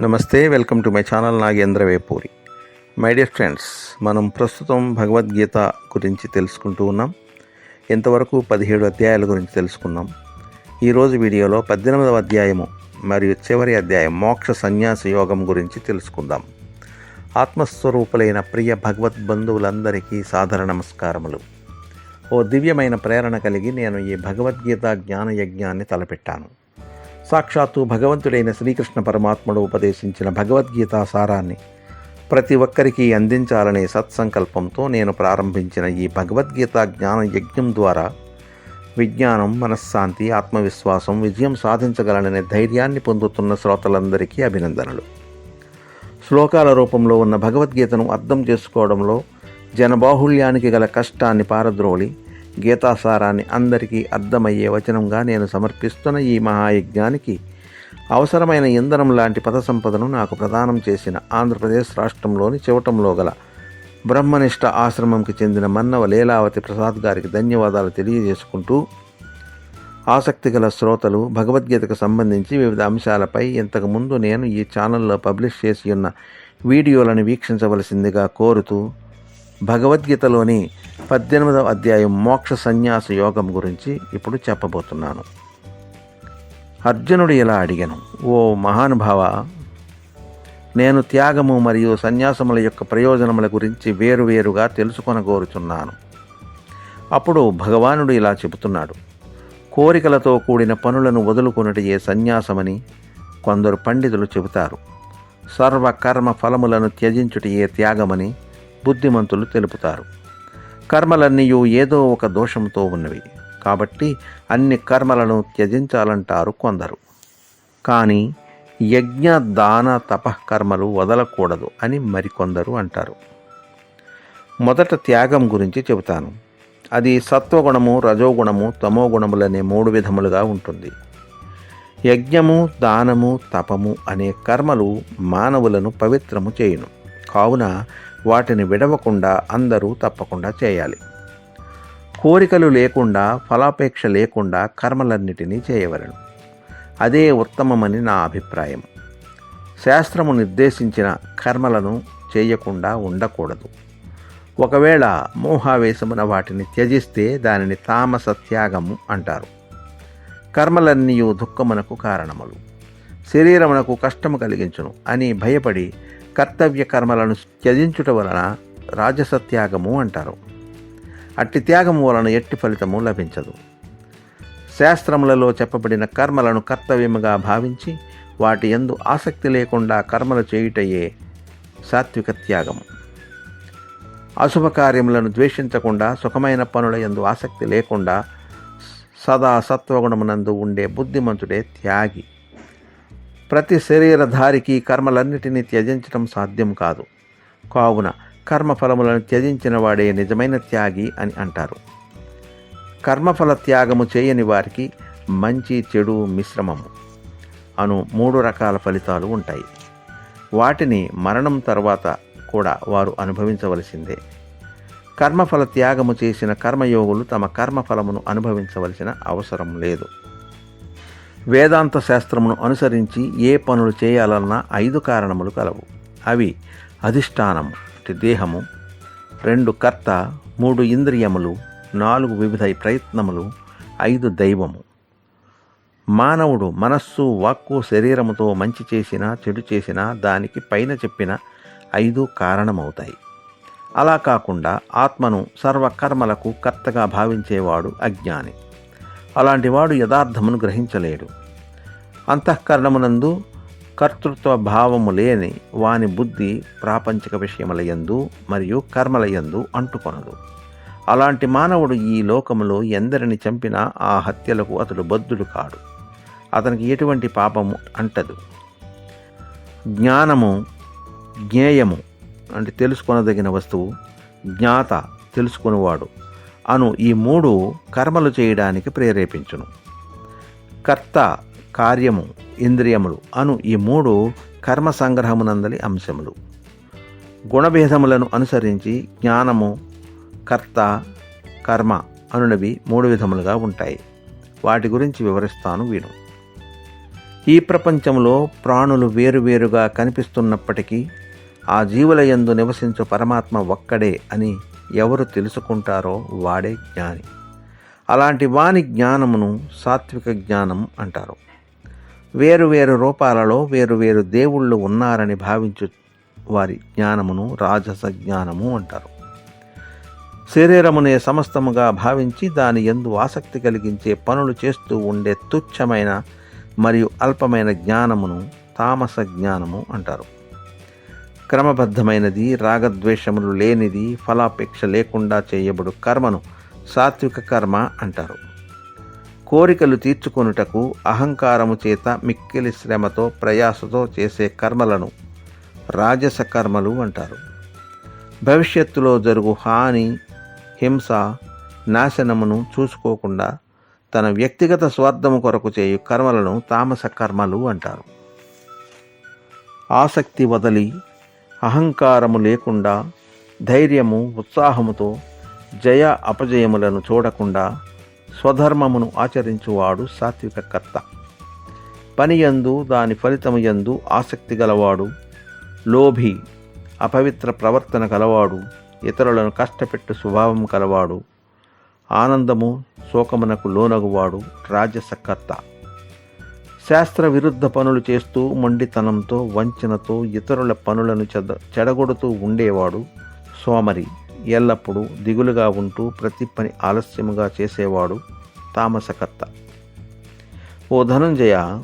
నమస్తే welcome to my channel Nagendra Vepuri. My dear friends మనం ప్రస్తుతం భగవద్గీత గురించి తెలుసుకుంటూ ఉన్నాం. ఇంతవరకు పదిహేడు అధ్యాయాల గురించి తెలుసుకున్నాం. ఈరోజు వీడియోలో పద్దెనిమిదవ అధ్యాయము మరియు చివరి అధ్యాయం మోక్ష సన్యాస యోగం గురించి తెలుసుకుందాం. ఆత్మస్వరూపులైన ప్రియ భగవద్ బంధువులందరికీ సాదర నమస్కారములు. ఓ దివ్యమైన ప్రేరణ కలిగి నేను ఈ భగవద్గీత జ్ఞాన యజ్ఞాన్ని తలపెట్టాను. సాక్షాత్తు భగవంతుడైన శ్రీకృష్ణ పరమాత్ముడు ఉపదేశించిన భగవద్గీత సారాన్ని ప్రతి ఒక్కరికి అందించాలనే సత్సంకల్పంతో నేను ప్రారంభించిన ఈ భగవద్గీత జ్ఞాన యజ్ఞం ద్వారా విజ్ఞానం మనశ్శాంతి ఆత్మవిశ్వాసం విజయం సాధించగలననే ధైర్యాన్ని పొందుతున్న శ్రోతలందరికీ అభినందనలు. శ్లోకాల రూపంలో ఉన్న భగవద్గీతను అర్థం చేసుకోవడంలో జనబాహుళ్యానికి గల కష్టాన్ని పారద్రోలి గీతాసారాన్ని అందరికీ అర్థమయ్యే వచనంగా నేను సమర్పిస్తున్న ఈ మహాయజ్ఞానికి అవసరమైన ఇంధనం లాంటి పద సంపదను నాకు ప్రదానం చేసిన ఆంధ్రప్రదేశ్ రాష్ట్రంలోని చివటంలో గల బ్రహ్మనిష్ట ఆశ్రమంకి చెందిన మన్నవ లీలావతి ప్రసాద్ గారికి ధన్యవాదాలు తెలియజేసుకుంటూ ఆసక్తి గల శ్రోతలు భగవద్గీతకు సంబంధించి వివిధ అంశాలపై ఇంతకుముందు నేను ఈ ఛానల్లో పబ్లిష్ చేసి ఉన్న వీడియోలను వీక్షించవలసిందిగా కోరుతూ భగవద్గీతలోని పద్దెనిమిదవ అధ్యాయం మోక్ష సన్యాస యోగం గురించి ఇప్పుడు చెప్పబోతున్నాను. అర్జునుడు ఇలా అడిగాను ఓ మహానుభావ నేను త్యాగము మరియు సన్యాసముల యొక్క ప్రయోజనముల గురించి వేరువేరుగా తెలుసుకొనగోరుచున్నాను. అప్పుడు భగవానుడు ఇలా చెబుతున్నాడు కోరికలతో కూడిన పనులను వదులుకొనుటయే సన్యాసమని కొందరు పండితులు చెబుతారు. సర్వకర్మ ఫలములను త్యజించుటయే త్యాగమని బుద్ధిమంతులు తెలుపుతారు. కర్మలన్నీయు ఏదో ఒక దోషంతో ఉన్నవి. కాబట్టి అన్ని కర్మలను త్యజించాలంటారు కొందరు. కానీ యజ్ఞ దాన తపకర్మలు వదలకూడదు అని మరికొందరు అంటారు. మొదట త్యాగం గురించి చెబుతాను. అది సత్వగుణము రజోగుణము తమోగుణములనే మూడు విధములుగా ఉంటుంది. యజ్ఞము దానము తపము అనే కర్మలు మానవులను పవిత్రము చేయును. కావున వాటిని విడవకుండా అందరూ తప్పకుండా చేయాలి. కోరికలు లేకుండా ఫలాపేక్ష లేకుండా కర్మలన్నిటినీ చేయవలను. అదే ఉత్తమమని నా అభిప్రాయం. శాస్త్రము నిర్దేశించిన కర్మలను చేయకుండా ఉండకూడదు. ఒకవేళ మోహావేశమున వాటిని త్యజిస్తే దానిని తామస త్యాగము అంటారు. కర్మలన్నీ దుఃఖమునకు కారణములు. శరీరమునకు కష్టము కలిగించును అని భయపడి కర్తవ్య కర్మలను త్యజించుట వలన రాజసత్యాగము అంటారు. అట్టి త్యాగము వలన ఎట్టి ఫలితము లభించదు. శాస్త్రములలో చెప్పబడిన కర్మలను కర్తవ్యముగా భావించి వాటి ఎందు ఆసక్తి లేకుండా కర్మలు చేయుటయే సాత్విక త్యాగము. అశుభ కార్యములను ద్వేషించకుండా సుఖమైన పనుల ఎందు ఆసక్తి లేకుండా సదా సత్వగుణమునందు ఉండే బుద్ధిమంతుడే త్యాగి. ప్రతి శరీరధారికి కర్మలన్నిటినీ త్యజించటం సాధ్యం కాదు. కావున కర్మఫలములను త్యజించిన వాడే నిజమైన త్యాగి అని అంటారు. కర్మఫల త్యాగము చేయని వారికి మంచి చెడు మిశ్రమము అను మూడు రకాల ఫలితాలు ఉంటాయి. వాటిని మరణం తర్వాత కూడా వారు అనుభవించవలసిందే. కర్మఫల త్యాగము చేసిన కర్మయోగులు తమ కర్మఫలమును అనుభవించవలసిన అవసరం లేదు. వేదాంత శాస్త్రమును అనుసరించి ఏ పనులు చేయాలన్నా ఐదు కారణములు కలవు. అవి అధిష్టానము అంటే దేహము రెండు కర్త మూడు ఇంద్రియములు నాలుగు వివిధ ప్రయత్నములు ఐదు దైవము. మానవుడు మనస్సు వాక్కు శరీరముతో మంచి చేసినా చెడు చేసినా దానికి పైన చెప్పిన ఐదు కారణమవుతాయి. అలా కాకుండా ఆత్మను సర్వకర్మలకు కర్తగా భావించేవాడు అజ్ఞాని. అలాంటివాడు యథార్థమును గ్రహించలేడు. అంతఃకరణమునందు కర్తృత్వ భావము లేని వాని బుద్ధి ప్రాపంచిక విషయములయందు మరియు కర్మలయందు అంటుకొనదు. అలాంటి మానవుడు ఈ లోకములో ఎందరిని చంపినా ఆ హత్యలకు అతడు బద్ధుడు కాడు. అతనికి ఎటువంటి పాపము అంటదు. జ్ఞానము జ్ఞేయము అంటే తెలుసుకొనదగిన వస్తువు జ్ఞాత తెలుసుకునేవాడు. అను ఈ మూడు కర్మలు చేయడానికి ప్రేరేపించును. కర్త కార్యము ఇంద్రియములు అను ఈ మూడు కర్మ సంగ్రహమునందలి అంశములు. గుణభేదములను అనుసరించి జ్ఞానము కర్త కర్మ అనునవి మూడు విధములుగా ఉంటాయి. వాటి గురించి వివరిస్తాను విను. ఈ ప్రపంచంలో ప్రాణులు వేరువేరుగా కనిపిస్తున్నప్పటికీ ఆ జీవుల యందు నివసించు పరమాత్మ ఒక్కడే అని ఎవరు తెలుసుకుంటారో వాడే జ్ఞాని. అలాంటి వాని జ్ఞానమును సాత్విక జ్ఞానం అంటారు. వేరు వేరు రూపాలలో వేరు వేరు దేవుళ్ళు ఉన్నారని భావించు వారి జ్ఞానమును రాజస జ్ఞానము అంటారు. శరీరమునే సమస్తముగా భావించి దాని ఎందు ఆసక్తి కలిగించే పనులు చేస్తూ ఉండే తుచ్చమైన మరియు అల్పమైన జ్ఞానమును తామస జ్ఞానము అంటారు. క్రమబద్ధమైనది రాగద్వేషములు లేనిది ఫలాపేక్ష లేకుండా చేయబడు కర్మను సాత్విక కర్మ అంటారు. కోరికలు తీర్చుకొనుటకు అహంకారము చేత మిక్కిలి శ్రమతో ప్రయాసతో చేసే కర్మలను రాజస కర్మలు అంటారు. భవిష్యత్తులో జరుగు హాని హింస నాశనమును చూసుకోకుండా తన వ్యక్తిగత స్వార్థము కొరకు చేయు కర్మలను తామస కర్మలు అంటారు. ఆసక్తి వదలి అహంకారము లేకుండా ధైర్యము ఉత్సాహముతో జయ అపజయములను చూడకుండా స్వధర్మమును ఆచరించువాడు సాత్విక కర్త పని యందు దాని ఫలితము యందు ఆసక్తి గలవాడు లోభి అపవిత్ర ప్రవర్తన కలవాడు ఇతరులను కష్టపెట్టు స్వభావం కలవాడు ఆనందము శోకమునకు లోనగువాడు రాజసకర్త. శాస్త్ర విరుద్ధ పనులు చేస్తూ మొండితనంతో వంచనతో ఇతరుల పనులను చెద చెడగొడుతూ ఉండేవాడు సోమరి. ఎల్లప్పుడూ దిగులుగా ఉంటూ ప్రతి పని ఆలస్యముగా చేసేవాడు తామసకర్త. ఓ ధనంజయ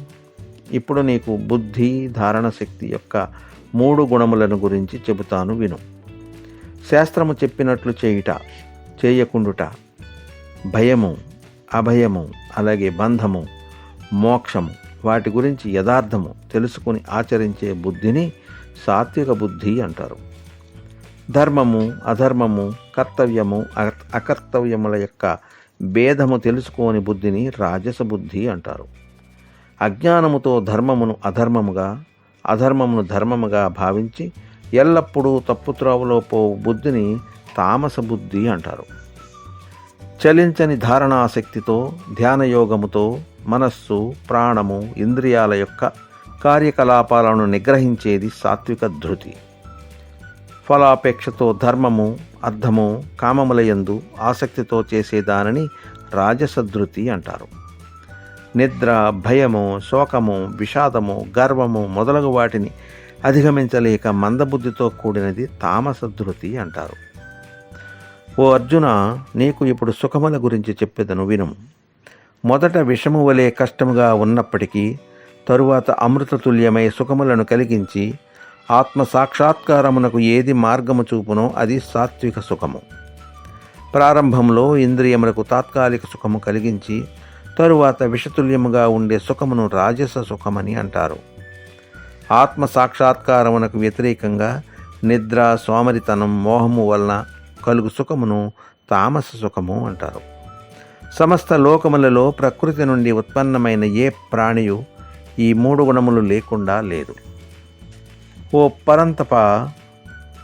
ఇప్పుడు నీకు బుద్ధి ధారణ శక్తి యొక్క మూడు గుణములను గురించి చెబుతాను విను. శాస్త్రము చెప్పినట్లు చేయుట చేయకుండుట భయము అభయము అలాగే బంధము మోక్షము వాటి గురించి యథార్థము తెలుసుకుని ఆచరించే బుద్ధిని సాత్విక బుద్ధి అంటారు. ధర్మము అధర్మము కర్తవ్యము అక- అకర్తవ్యముల యొక్క భేదము తెలుసుకోని బుద్ధిని రాజస బుద్ధి అంటారు. అజ్ఞానముతో ధర్మమును అధర్మముగా అధర్మమును ధర్మముగా భావించి ఎల్లప్పుడూ తప్పుత్రోవలో పో బుద్ధిని తామస బుద్ధి అంటారు. చలించని ధారణాశక్తితో ధ్యానయోగముతో మనస్సు ప్రాణము ఇంద్రియాల యొక్క కార్యకలాపాలను నిగ్రహించేది సాత్విక ధృతి. ఫలాపేక్షతో ధర్మము అర్థము కామములయందు ఆసక్తితో చేసేదానిని రాజసధృతి అంటారు. నిద్ర భయము శోకము విషాదము గర్వము మొదలగు వాటిని అధిగమించలేక మందబుద్ధితో కూడినది తామసధృతి అంటారు. ఓ అర్జున నీకు ఇప్పుడు సుఖముల గురించి చెప్పేదను వినుము. మొదట విషము వలె కష్టముగా ఉన్నప్పటికీ తరువాత అమృతతుల్యమై సుఖములను కలిగించి ఆత్మ సాక్షాత్కారమునకు ఏది మార్గము చూపునో అది సాత్విక సుఖము. ప్రారంభంలో ఇంద్రియములకు తాత్కాలిక సుఖము కలిగించి తరువాత విషతుల్యముగా ఉండే సుఖమును రాజస సుఖమని అంటారు. ఆత్మ సాక్షాత్కారమునకు వ్యతిరేకంగా నిద్ర సోమరితనం మోహము వలన కలుగు సుఖమును తామస సుఖము అంటారు. సమస్త లోకములలో ప్రకృతి నుండి ఉత్పన్నమైన ఏ ప్రాణియు ఈ మూడు గుణములు లేకుండా లేదు. ఓ పరంతప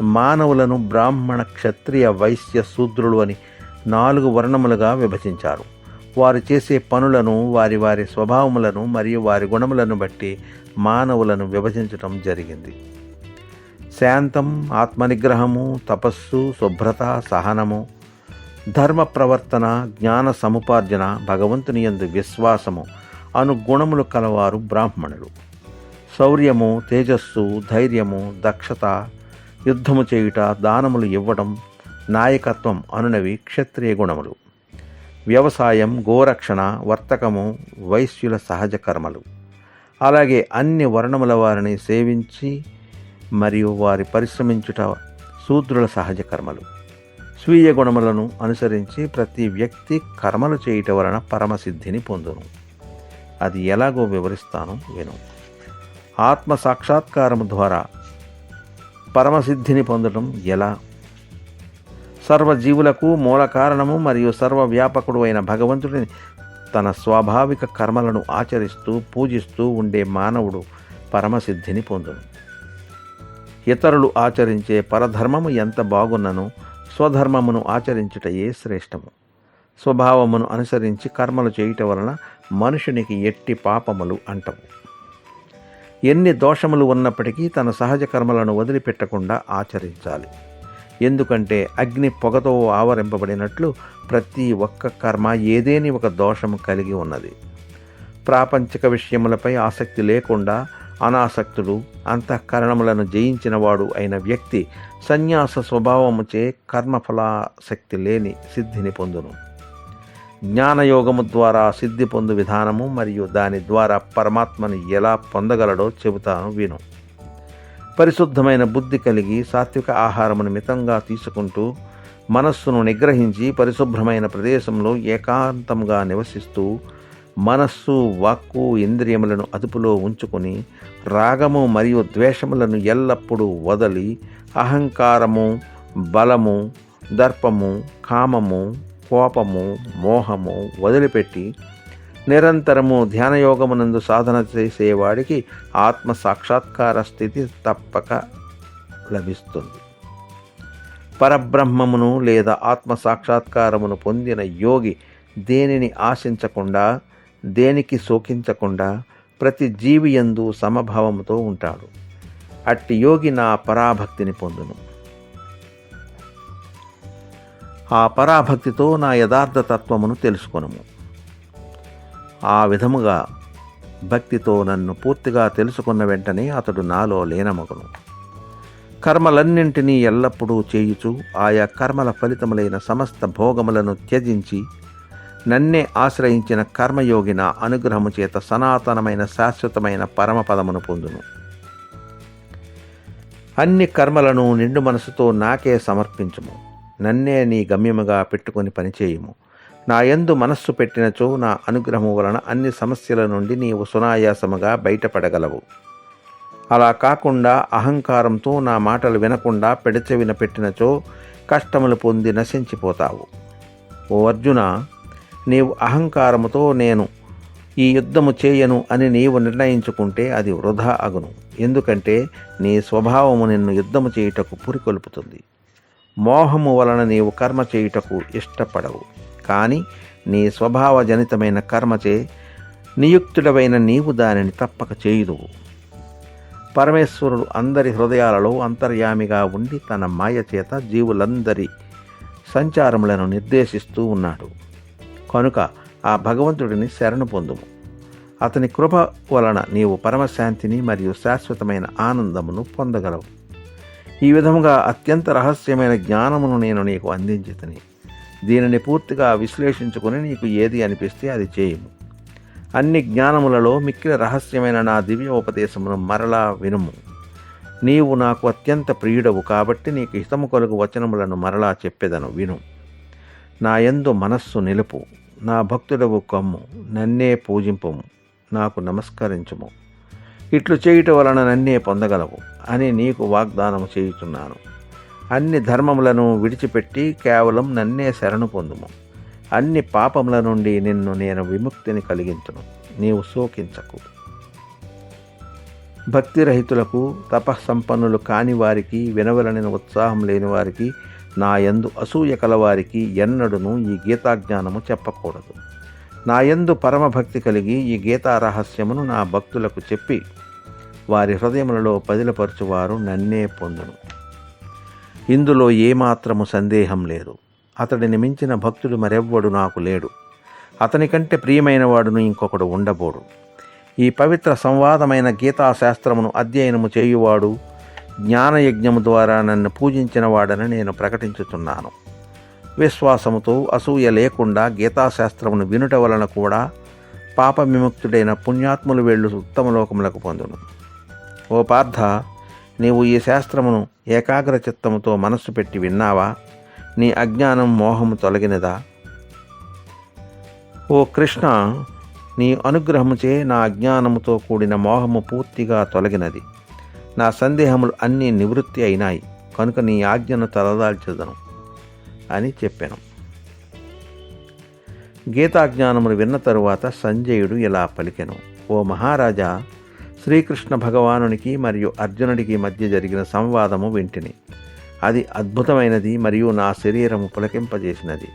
మానవులను బ్రాహ్మణ క్షత్రియ వైశ్య శూద్రులు అని నాలుగు వర్ణములుగా విభజించారు. వారు చేసే పనులను వారి వారి స్వభావములను మరియు వారి గుణములను బట్టి మానవులను విభజించటం జరిగింది. శాంతం ఆత్మనిగ్రహము తపస్సు శుభ్రత సహనము ధర్మ ప్రవర్తన జ్ఞాన సముపార్జన భగవంతుని యందు విశ్వాసము అను గుణములు కలవారు బ్రాహ్మణులు. శౌర్యము తేజస్సు ధైర్యము దక్షత యుద్ధము చేయుట దానములు ఇవ్వడం నాయకత్వం అనునవి క్షత్రియ గుణములు. వ్యవసాయం గోరక్షణ వర్తకము వైశ్యుల సహజ కర్మలు. అలాగే అన్ని వర్ణముల వారిని సేవించి మరియు వారి పరిశ్రమించుట శూద్రుల సహజ కర్మలు. స్వీయ గుణములను అనుసరించి ప్రతి వ్యక్తి కర్మలు చేయుట వలన పరమసిద్ధిని పొందును. అది ఎలాగో వివరిస్తాను విను. ఆత్మ సాక్షాత్కారం ద్వారా పరమసిద్ధిని పొందడం ఎలా? సర్వజీవులకు మూల కారణము మరియు సర్వవ్యాపకుడు అయిన భగవంతుడిని తన స్వాభావిక కర్మలను ఆచరిస్తూ పూజిస్తూ ఉండే మానవుడు పరమసిద్ధిని పొందును. ఇతరులు ఆచరించే పరధర్మము ఎంత బాగున్నను స్వధర్మమును ఆచరించుటయే శ్రేష్టము. స్వభావమును అనుసరించి కర్మలు చేయుట వలన మనుషునికి ఎట్టి పాపములు అంటవు. ఎన్ని దోషములు ఉన్నప్పటికీ తన సహజ కర్మలను వదిలిపెట్టకుండా ఆచరించాలి. ఎందుకంటే అగ్ని పొగతో ఆవరింపబడినట్లు ప్రతి ఒక్క కర్మ ఏదేని ఒక దోషము కలిగి ఉన్నది. ప్రాపంచిక విషయములపై ఆసక్తి లేకుండా అనాసక్తుడు అంతఃకరణములను జయించినవాడు అయిన వ్యక్తి సన్యాస స్వభావముచే కర్మఫలాసక్తి లేని సిద్ధిని పొందును. జ్ఞానయోగము ద్వారా సిద్ధి పొందు విధానము మరియు దాని ద్వారా పరమాత్మను ఎలా పొందగలడో చెబుతాను విను. పరిశుద్ధమైన బుద్ధి కలిగి సాత్విక ఆహారమును మితంగా తీసుకుంటూ మనస్సును నిగ్రహించి పరిశుభ్రమైన ప్రదేశంలో ఏకాంతంగా నివసిస్తూ మనస్సు వాక్కు ఇంద్రియములను అదుపులో ఉంచుకొని రాగము మరియు ద్వేషములను ఎల్లప్పుడూ వదలి అహంకారము బలము దర్పము కామము కోపము మోహము వదిలిపెట్టి నిరంతరము ధ్యానయోగమునందు సాధన చేసేవాడికి ఆత్మ సాక్షాత్కార స్థితి తప్పక లభిస్తుంది. పరబ్రహ్మమును లేదా ఆత్మ సాక్షాత్కారమును పొందిన యోగి దేనిని ఆశించకుండా దేనికి శోకించకుండా ప్రతి జీవి యందు సమభావముతో ఉంటాడు. అట్టి యోగి నా పరాభక్తిని పొందును. ఆ పరాభక్తితో నా యథార్థ తత్వమును తెలుసుకొనుము. ఆ విధముగా భక్తితో నన్ను పూర్తిగా తెలుసుకున్న వెంటనే అతడు నాలో లీనమగును. కర్మలన్నింటినీ ఎల్లప్పుడూ చేయుచు ఆయా కర్మల ఫలితములైన సమస్త భోగములను త్యజించి నన్నే ఆశ్రయించిన కర్మయోగి నా అనుగ్రహము చేత సనాతనమైన శాశ్వతమైన పరమపదమును పొందును. అన్ని కర్మలను నిండు మనసుతో నాకే సమర్పించుము. నన్నే నీ గమ్యముగా పెట్టుకొని పనిచేయుము. నా యందు మనస్సు పెట్టినచో నా అనుగ్రహము వలన అన్ని సమస్యల నుండి నీవు సునాయాసముగా బయటపడగలవు. అలా కాకుండా అహంకారంతో నా మాటలు వినకుండా పెడచెవిన పెట్టినచో కష్టములు పొంది నశించిపోతావు. ఓ అర్జున నీవు అహంకారముతో నేను ఈ యుద్ధము చేయను అని నీవు నిర్ణయించుకుంటే అది వృధా అగును. ఎందుకంటే నీ స్వభావము నిన్ను యుద్ధము చేయుటకు పురికొల్పుతుంది. మోహము వలన నీవు కర్మ చేయుటకు ఇష్టపడవు. కానీ నీ స్వభావజనితమైన కర్మచే నియుక్తుడవైన నీవు దానిని తప్పక చేయుదువు. పరమేశ్వరుడు అందరి హృదయాలలో అంతర్యామిగా ఉండి తన మాయ చేత జీవులందరి సంచారములను నిర్దేశిస్తూ ఉన్నాడు. కనుక ఆ భగవంతుడిని శరణు పొందుము. అతని కృప వలన నీవు పరమశాంతిని మరియు శాశ్వతమైన ఆనందమును పొందగలవు. ఈ విధముగా అత్యంత రహస్యమైన జ్ఞానమును నేను నీకు అందించితని. దీనిని పూర్తిగా విశ్లేషించుకుని నీకు ఏది అనిపిస్తే అది చేయము. అన్ని జ్ఞానములలో మిక్కిన రహస్యమైన నా దివ్య ఉపదేశమును మరలా వినుము. నీవు నాకు అత్యంత ప్రియుడవు కాబట్టి నీకు హితము కలుగు వచనములను మరలా చెప్పెదను విను. నాయందు మనస్సు నిలుపు. నా భక్తుడవు కమ్ము. నన్నే పూజింపము. నాకు నమస్కరించుము. ఇట్లు చేయుట వలన నన్నే పొందగలవు అని నీకు వాగ్దానం చేయుచున్నాను. అన్ని ధర్మములను విడిచిపెట్టి కేవలం నన్నే శరణు పొందుము. అన్ని పాపముల నుండి నిన్ను నేను విముక్తిని కలిగించును. నీవు శోకించకు. భక్తిరహితులకు తపస్సంపన్నులు కాని వారికి వినవలనిన ఉత్సాహం లేని వారికి నా యందు అసూయ కలవారికి ఎన్నడును ఈ గీతాజ్ఞానము చెప్పకూడదు. నా యందు పరమభక్తి కలిగి ఈ గీతా రహస్యమును నా భక్తులకు చెప్పి వారి హృదయములలో పదిలపరచువారు నన్నే పొందును. ఇందులో ఏమాత్రము సందేహం లేదు. అతడిని మించిన భక్తుడు మరెవ్వడు నాకు లేడు. అతని కంటే ప్రియమైన వాడును ఇంకొకడు ఉండబోడు. ఈ పవిత్ర సంవాదమైన గీతాశాస్త్రమును అధ్యయనము చేయువాడు జ్ఞానయజ్ఞము ద్వారా నన్ను పూజించిన వాడని నేను ప్రకటించుతున్నాను విశ్వాసముతో అసూయ లేకుండా గీతాశాస్త్రమును వినుట వలన కూడా పాప విముక్తుడైన పుణ్యాత్ములు వెళ్ళు ఉత్తమలోకములకు పొందును. ఓ పార్థ నీవు ఈ శాస్త్రమును ఏకాగ్ర చిత్తముతో మనస్సు పెట్టి విన్నావా? నీ అజ్ఞానం మోహము తొలగినదా? ఓ కృష్ణ నీ అనుగ్రహముచే నా అజ్ఞానముతో కూడిన మోహము పూర్తిగా తొలగినది. నా సందేహములు అన్నీ నివృత్తి అయినాయి. కనుక నీ ఆజ్ఞను తలదాల్చదను అని చెప్పాను. గీతాజ్ఞానములు విన్న తరువాత సంజయుడు ఇలా పలికెను. ఓ మహారాజా శ్రీకృష్ణ భగవానునికి మరియు అర్జునుడికి మధ్య జరిగిన సంవాదము వింటిని. అది అద్భుతమైనది మరియు నా శరీరము పులకింపజేసినది.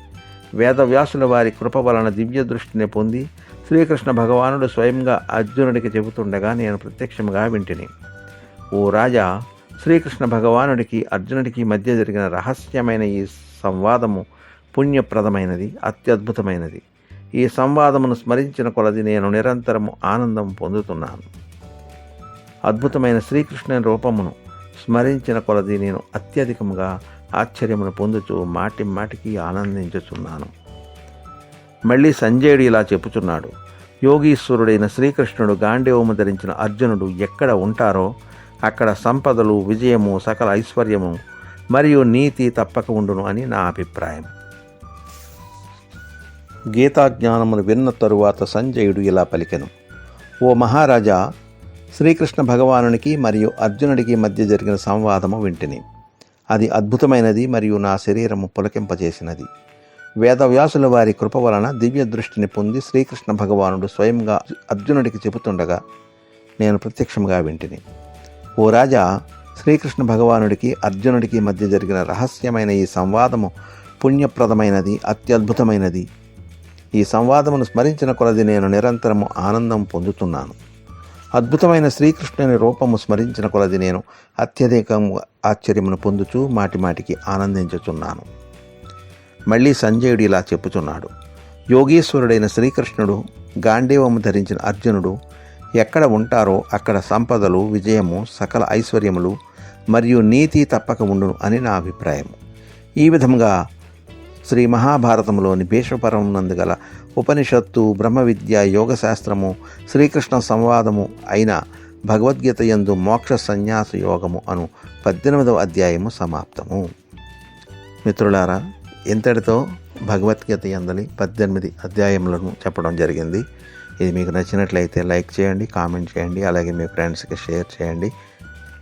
వేదవ్యాసుల వారి కృప వలన దివ్య దృష్టిని పొంది శ్రీకృష్ణ భగవానుడు స్వయంగా అర్జునుడికి చెబుతుండగా నేను ప్రత్యక్షంగా వింటిని. ఓ రాజా శ్రీకృష్ణ భగవానుడికి అర్జునుడికి మధ్య జరిగిన రహస్యమైన ఈ సంవాదము పుణ్యప్రదమైనది అత్యద్భుతమైనది. ఈ సంవాదమును స్మరించిన కొలది నేను నిరంతరము ఆనందం పొందుతున్నాను. అద్భుతమైన శ్రీకృష్ణుని రూపమును స్మరించిన కొలది నేను అత్యధికముగా ఆశ్చర్యమును పొందుచు మాటి మాటికి ఆనందించుచున్నాను. మళ్ళీ సంజయుడు ఇలా చెప్పుచున్నాడు. యోగీశ్వరుడైన శ్రీకృష్ణుడు గాంధీవము ధరించిన అర్జునుడు ఎక్కడ ఉంటారో అక్కడ సంపదలు విజయము సకల ఐశ్వర్యము మరియు నీతి తప్పక ఉండును అని నా అభిప్రాయం. గీతాజ్ఞానమును విన్న తరువాత సంజయుడు ఇలా పలికెను. ఓ మహారాజా శ్రీకృష్ణ భగవానునికి మరియు అర్జునుడికి మధ్య జరిగిన సంవాదము వింటిని. అది అద్భుతమైనది మరియు నా శరీరము పులకింపజేసినది. వేదవ్యాసుల వారి కృప వలన దివ్య దృష్టిని పొంది శ్రీకృష్ణ భగవానుడు స్వయంగా అర్జునుడికి చెబుతుండగా నేను ప్రత్యక్షంగా వింటిని. ఓ రాజా శ్రీకృష్ణ భగవానుడికి అర్జునుడికి మధ్య జరిగిన రహస్యమైన ఈ సంవాదము పుణ్యప్రదమైనది అత్యద్భుతమైనది. ఈ సంవాదమును స్మరించిన కొలది నేను నిరంతరము ఆనందం పొందుతున్నాను. అద్భుతమైన శ్రీకృష్ణుని రూపము స్మరించిన కొలది నేను అత్యధికంగా ఆశ్చర్యమును పొందుచూ మాటిమాటికి ఆనందించుచున్నాను. మళ్ళీ సంజయుడు ఇలా చెప్పుచున్నాడు. యోగీశ్వరుడైన శ్రీకృష్ణుడు గాంధీవము ధరించిన అర్జునుడు ఎక్కడ ఉంటారో అక్కడ సంపదలు విజయము సకల ఐశ్వర్యములు మరియు నీతి తప్పక ఉండును అని నా అభిప్రాయం. ఈ విధంగా శ్రీ మహాభారతంలోని భీష్మపరమునందు గల ఉపనిషత్తు బ్రహ్మ విద్య యోగశాస్త్రము శ్రీకృష్ణ సంవాదము అయిన భగవద్గీత యందు మోక్ష సన్యాస యోగము అను పద్దెనిమిదవ అధ్యాయము సమాప్తము. మిత్రులారా ఇంతటితో భగవద్గీత యందలి పద్దెనిమిది అధ్యాయములను చెప్పడం జరిగింది. ఇది మీకు నచ్చినట్లయితే లైక్ చేయండి కామెంట్ చేయండి అలాగే మీ ఫ్రెండ్స్కి షేర్ చేయండి.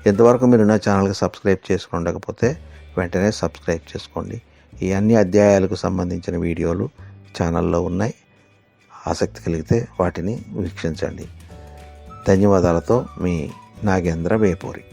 ఎంతవరకు మీరు నా ఛానల్కి సబ్స్క్రైబ్ చేసుకుని ఉండకపోతే వెంటనే సబ్స్క్రైబ్ చేసుకోండి. ఈ అన్ని అధ్యాయాలకు సంబంధించిన వీడియోలు ఛానల్లో ఉన్నాయి. ఆసక్తి కలిగితే వాటిని వీక్షించండి. ధన్యవాదాలతో మీ నాగేంద్ర వేపూరి.